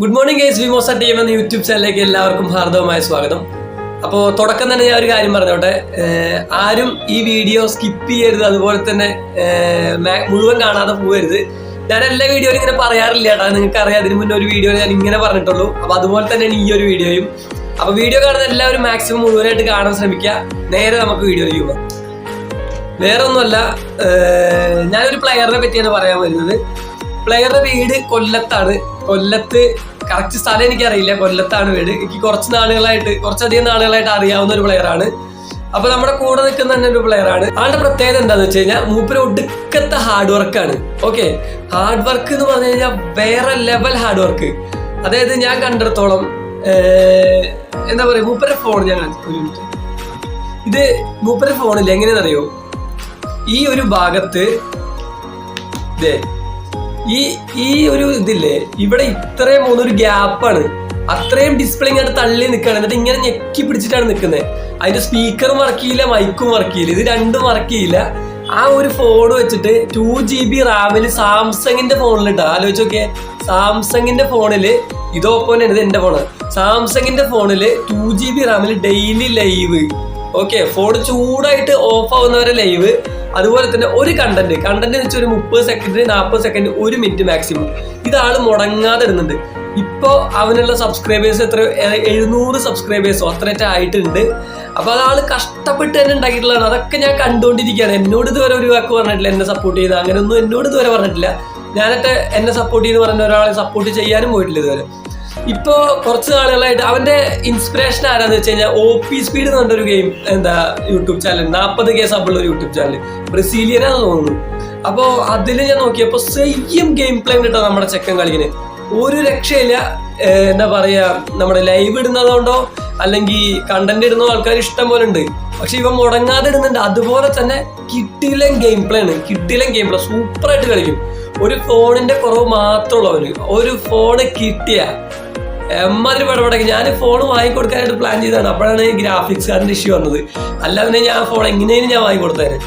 Good morning guys വിമോസ team എന്ന YouTube ചാനലിലേക്ക് എല്ലാവർക്കും ഹാർദവമായ സ്വാഗതം. അപ്പോൾ തുടക്കം തന്നെ ഞാൻ ഒരു കാര്യം പറഞ്ഞോട്ടെ. ആരും ഈ വീഡിയോ സ്കിപ്പ് ചെയ്യരുത്. അതുപോലെ തന്നെ മുഴുവൻ കാണാതെ പോകരുത് ഞാൻ എല്ലാ വീഡിയോയിലും ഇങ്ങനെ പറയാറില്ല കേട്ടോ. നിങ്ങൾക്ക് അറിയാം. അതിന് മുന്നേ ഒരു വീഡിയോ ഞാൻ ഇങ്ങനെ പറഞ്ഞിട്ടുള്ളൂ. അപ്പോൾ അതുപോലെ തന്നെ ഈ ഒരു വീഡിയോയും അപ്പോൾ വീഡിയോ കാണുന്ന എല്ലാവരും മാക്സിമം മുഴുവനായിട്ട് കാണാൻ ശ്രമിക്കുക. നേരെ നമുക്ക് വീഡിയോയിലേക്ക് പോകാം. വേറെ ഒന്നുമല്ല ഞാനൊരു പ്ലെയറിനെ പറ്റിയാണ് പറയാൻ വരുന്നത്. പ്ലെയറുടെ വീട് കൊല്ലത്താണ്. കൊല്ലത്ത് കറക്റ്റ് സ്ഥലം എനിക്കറിയില്ല. കൊല്ലത്താണ് വീട്. എനിക്ക് കുറച്ച് നാളുകളായിട്ട് കുറച്ചധികം നാളുകളായിട്ട് അറിയാവുന്ന ഒരു പ്ലെയറാണ് അപ്പൊ നമ്മുടെ കൂടെ നിൽക്കുന്ന തന്നെ ഒരു ആണ്. ആളുടെ പ്രത്യേകത എന്താന്ന് വെച്ച് കഴിഞ്ഞാൽ മൂപ്പര് ഒടുക്കത്തെ ഹാർഡ് വർക്കാണ് ഓക്കെ ഹാർഡ് വർക്ക് എന്ന് പറഞ്ഞു കഴിഞ്ഞാൽ വേറെ ലെവൽ ഹാർഡ് വർക്ക് അതായത് ഞാൻ കണ്ടിടത്തോളം എന്താ പറയുക മൂപ്പരെ ഫോൺ ഞാൻ ഒരു മിനിറ്റ് ഇത് മൂപ്പരെ ഫോണില്ല എങ്ങനെയാണെന്നറിയോ? ഈ ഒരു ഭാഗത്ത് ദേ ഈ ഈ ഒരു ഇതില്ലേ ഇവിടെ ഇത്രയും മൂന്നൊരു ഗ്യാപ്പാണ്. അത്രയും ഡിസ്പ്ലേ ഇങ്ങനെ തള്ളി നിൽക്കുകയാണ് എന്നിട്ട് ഇങ്ങനെ ഞെക്കി പിടിച്ചിട്ടാണ് നിൽക്കുന്നത് അതിന്റെ സ്പീക്കറും വർക്കിയില്ല മൈക്കും വർക്കിയില്ല ഇത് രണ്ടും വർക്കിയില്ല ആ ഒരു ഫോൺ വെച്ചിട്ട് ടു ജി ബി റാമിൽ സാംസങ്ങിന്റെ ഫോണിലിട്ട് ആലോചിച്ച് നോക്കിയേ. സാംസങ്ങിന്റെ ഫോണിൽ ഇത് ഓപ്പോൻ ഇത് എന്റെ ഫോണ് സാംസങ്ങിന്റെ ഫോണിൽ ടു ജി ബി റാമിൽ ഡെയിലി ലൈവ് ഓക്കെ ഫോൺ ചൂടായിട്ട് ഓഫ് ആവുന്നവരെ ലൈവ് അതുപോലെ തന്നെ ഒരു കണ്ടന്റ് കണ്ടന്റ് വെച്ച് ഒരു മുപ്പത് സെക്കൻഡ് നാൽപ്പത് സെക്കൻഡ് ഒരു മിനിറ്റ് മാക്സിമം ഇത് മുടങ്ങാതെ ഇടുന്നുണ്ട്. ഇപ്പോൾ അവനുള്ള സബ്സ്ക്രൈബേഴ്സ് എത്ര എഴുന്നൂറ് സബ്സ്ക്രൈബേഴ്സോ അത്രയൊക്കെ ആയിട്ടുണ്ട്. അപ്പോൾ അതാൾ കഷ്ടപ്പെട്ട് തന്നെ ഉണ്ടാക്കിയിട്ടുള്ളതാണ്. അതൊക്കെ ഞാൻ കണ്ടുകൊണ്ടിരിക്കുകയാണ് എന്നോട് ഇതുവരെ ഒരു വാക്ക് പറഞ്ഞിട്ടില്ല എന്നെ സപ്പോർട്ട് ചെയ്ത്. അങ്ങനെയൊന്നും എന്നോട് ഇതുവരെ പറഞ്ഞിട്ടില്ല. ഞാനൊക്കെ എന്നെ സപ്പോർട്ട് ചെയ്ത് പറഞ്ഞ ഒരാളെ സപ്പോർട്ട് ചെയ്യാനും പോയിട്ടില്ല ഇതുവരെ. ഇപ്പോ കുറച്ച് നാളുകളായിട്ട് അവന്റെ ഇൻസ്പിറേഷൻ ആരാന്ന് വെച്ച് കഴിഞ്ഞാൽ ഒ പി സ്പീഡ് എന്ന് പറഞ്ഞൊരു ഗെയിം എന്താ യൂട്യൂബ് ചാനൽ നാൽപ്പത് കെ സബുള്ള ഒരു യൂട്യൂബ് ചാനൽ ബ്രസീലിയനാന്ന് തോന്നുന്നു. അപ്പോൾ അതിൽ ഞാൻ നോക്കിയപ്പോൾ സെയിം ഗെയിം പ്ലേ കിട്ടോ നമ്മുടെ ചെക്കൻ കളിക്കുന്നത് ഒരു രക്ഷയില്ല എന്താ പറയാ നമ്മുടെ ലൈവ് ഇടുന്നതുകൊണ്ടോ അല്ലെങ്കിൽ കണ്ടന്റ് ഇടുന്ന ആൾക്കാർ ഇഷ്ടം പോലെ ഉണ്ട്. പക്ഷെ ഇവ മുടങ്ങാതെ ഇടുന്നുണ്ട്. അതുപോലെ തന്നെ കിട്ടിയിലും ഗെയിം പ്ലേ ആണ് കിട്ടിയിലും ഗെയിം പ്ലേ സൂപ്പറായിട്ട് കളിക്കും. ഒരു ഫോണിന്റെ കുറവ് മാത്രമുള്ളവന് ഒരു ഫോണ് കിട്ടിയ എമ്മാതിരി പടപടക്ക്. ഞാൻ ഫോൺ വാങ്ങിക്കൊടുക്കാനായിട്ട് പ്ലാൻ ചെയ്തതാണ്. അപ്പോഴാണ് ഗ്രാഫിക്സ് കാർഡിന്റെ ഇഷ്യൂ വന്നത്. അല്ലാതെ ഞാൻ ഫോൺ എങ്ങനെയും ഞാൻ വാങ്ങിക്കൊടുത്തേനെ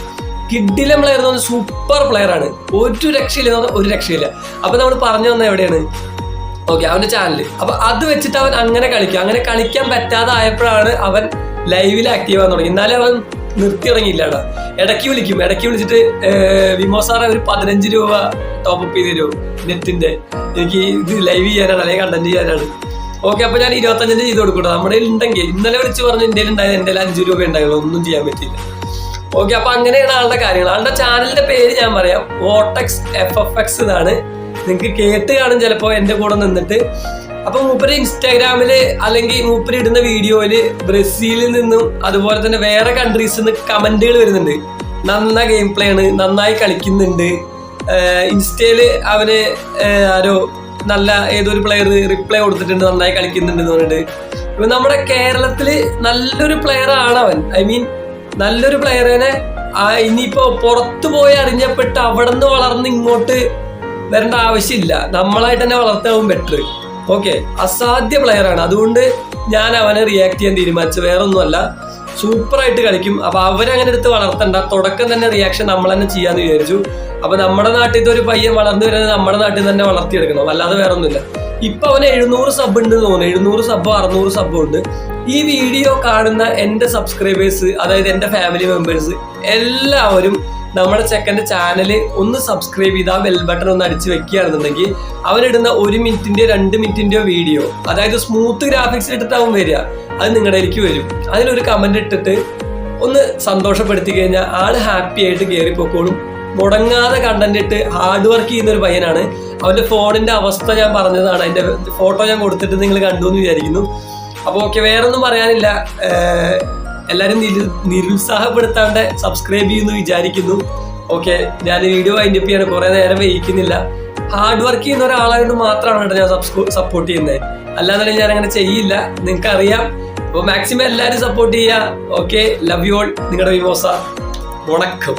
കിഡിലെ പ്ലെയർ എന്ന് പറഞ്ഞാൽ സൂപ്പർ പ്ലെയർ ആണ്. ഒരു രക്ഷയില്ല എന്ന് പറഞ്ഞാൽ ഒരു രക്ഷയില്ല. അപ്പൊ നമ്മൾ പറഞ്ഞു വന്നത് എവിടെയാണ്? ഓക്കെ അവന്റെ ചാനൽ അപ്പൊ അത് വെച്ചിട്ട് അവൻ അങ്ങനെ കളിക്കും. അങ്ങനെ കളിക്കാൻ പറ്റാതെ ആയപ്പോഴാണ് അവൻ ലൈവിൽ ആക്റ്റീവ് ആവാൻ തുടങ്ങി. എന്നാലേ അവൻ നിർത്തി ഇറങ്ങിയില്ലാടാ. ഇടയ്ക്ക് വിളിക്കും. ഇടയ്ക്ക് വിളിച്ചിട്ട് വിമോ സാറെ ഒരു പതിനഞ്ച് രൂപ ടോപ്പ് അപ്പ് ചെയ്ത് തരുമോ? നെറ്റിന്റെ എനിക്ക് ഇത് ലൈവ് ചെയ്യാനാണ് അല്ലെങ്കിൽ കണ്ടന്റ് ചെയ്യാനാണ്. ഓക്കെ അപ്പൊ ഞാൻ ഇരുപത്തഞ്ചിന് ചെയ്ത് കൊടുക്കട്ടോ. നമ്മുടെ ഉണ്ടെങ്കിൽ ഇന്നലെ വിളിച്ച് പറഞ്ഞു ഇന്ത്യയിൽ ഉണ്ടായത് എന്റെ അഞ്ച് രൂപ ഉണ്ടായിരുന്നു ഒന്നും ചെയ്യാൻ പറ്റിയില്ല. ഓക്കെ അപ്പൊ അങ്ങനെയാണ് ആളുടെ കാര്യങ്ങൾ. ആളുടെ ചാനലിന്റെ പേര് ഞാൻ പറയാം. വോട്ടക്സ് എഫ് എഫ് എക്സ് എന്നാണ്. നിങ്ങൾക്ക് കേട്ട് കാണും ചിലപ്പോൾ എന്റെ കൂടെ നിന്നിട്ട്. അപ്പൊ മൂപ്പര് ഇൻസ്റ്റാഗ്രാമിൽ അല്ലെങ്കിൽ മൂപ്പര് ഇടുന്ന വീഡിയോയിൽ ബ്രസീലിൽ നിന്നും അതുപോലെ തന്നെ വേറെ കൺട്രീസിൽ നിന്ന് കമന്റുകൾ വരുന്നുണ്ട്. നന്ന ഗെയിം പ്ലേ ആണ് നന്നായി കളിക്കുന്നുണ്ട്. ഇൻസ്റ്റയിൽ അവന് ആരോ നല്ല ഏതൊരു പ്ലെയർ റിപ്ലൈ കൊടുത്തിട്ടുണ്ട് നന്നായി കളിക്കുന്നുണ്ട് പറഞ്ഞിട്ട്. ഇപ്പൊ നമ്മുടെ കേരളത്തിൽ നല്ലൊരു പ്ലെയർ ആണ് അവൻ. ഐ മീൻ നല്ലൊരു പ്ലെയറിനെ ഇനിയിപ്പോ പുറത്തു പോയി അറിഞ്ഞപ്പെട്ട് അവിടെ നിന്ന് വളർന്ന് ഇങ്ങോട്ട് വരേണ്ട ആവശ്യമില്ല. നമ്മളായിട്ട് തന്നെ വളർത്താവും ബെറ്റർ ഓക്കെ അസാധ്യ പ്ലെയർ ആണ്. അതുകൊണ്ട് ഞാൻ അവനെ റിയാക്ട് ചെയ്യാൻ തീരുമാനിച്ചു. വേറെ ഒന്നുമല്ല സൂപ്പറായിട്ട് കളിക്കും. അപ്പൊ അവരങ്ങനെ എടുത്ത് വളർത്തണ്ട. തുടക്കം തന്നെ റിയാക്ഷൻ നമ്മൾ തന്നെ ചെയ്യാന്ന് വിചാരിച്ചു. അപ്പൊ നമ്മുടെ നാട്ടിൽ ഒരു പയ്യൻ വളർന്നു വരുന്നത് നമ്മുടെ നാട്ടിൽ തന്നെ വളർത്തിയെടുക്കണം. അല്ലാതെ വേറെ ഒന്നുമില്ല ഇപ്പൊ അവന് എഴുന്നൂറ് സബ് ഉണ്ട് തോന്നുന്നു. എഴുന്നൂറ് സബ് അറുന്നൂറ് സബ് ഉണ്ട്. ഈ വീഡിയോ കാണുന്ന എന്റെ സബ്സ്ക്രൈബേഴ്സ് അതായത് എന്റെ ഫാമിലി മെമ്പേഴ്സ് എല്ലാവരും നമ്മുടെ ചെക്കന്റെ ചാനൽ ഒന്ന് സബ്സ്ക്രൈബ് ചെയ്ത് ആ ബെൽ ബട്ടൺ ഒന്ന് അടിച്ച് വെക്കുകയാണെന്നുണ്ടെങ്കിൽ അവനിടുന്ന ഒരു മിനിറ്റിന്റെയോ രണ്ട് മിനിറ്റിന്റെയോ വീഡിയോ അതായത് സ്മൂത്ത് ഗ്രാഫിക്സ് ഇട്ടിട്ടാവും വരിക. അത് നിങ്ങളുടെ എനിക്ക് വരും. അതിലൊരു കമന്റ് ഇട്ടിട്ട് ഒന്ന് സന്തോഷപ്പെടുത്തി കഴിഞ്ഞാൽ ആൾ ഹാപ്പി ആയിട്ട് കയറി പൊക്കോളും മുടങ്ങാതെ കണ്ടന്റ് ഇട്ട് ഹാർഡ് വർക്ക് ചെയ്യുന്ന ഒരു പയ്യനാണ്. അവന്റെ ഫോണിന്റെ അവസ്ഥ ഞാൻ പറഞ്ഞതാണ്. അതിന്റെ ഫോട്ടോ ഞാൻ കൊടുത്തിട്ട് നിങ്ങൾ കണ്ടു എന്ന് വിചാരിക്കുന്നു. അപ്പോൾ ഓക്കെ വേറെ ഒന്നും പറയാനില്ല എല്ലാവരും നിരു നിരുത്സാഹപ്പെടുത്താണ്ട് സബ്സ്ക്രൈബ് ചെയ്യുന്നു വിചാരിക്കുന്നു. ഓക്കെ ഞാൻ വീഡിയോ അതിന്റെ ചെയ്യാണ്. കുറേ നേരം വഹിക്കുന്നില്ല ഹാർഡ് വർക്ക് ചെയ്യുന്ന ഒരാളായിട്ട് മാത്രമാണ് കേട്ടോ ഞാൻ സപ്പോർട്ട് ചെയ്യുന്നത് അല്ലാതെ ഞാൻ അങ്ങനെ ചെയ്യില്ല. നിങ്ങൾക്ക് അറിയാം അപ്പോൾ മാക്സിമം എല്ലാവരും സപ്പോർട്ട് ചെയ്യുക. ഓക്കെ ലവ് യു ഓൾ നിങ്ങളുടെ വിമോസ. വണക്കം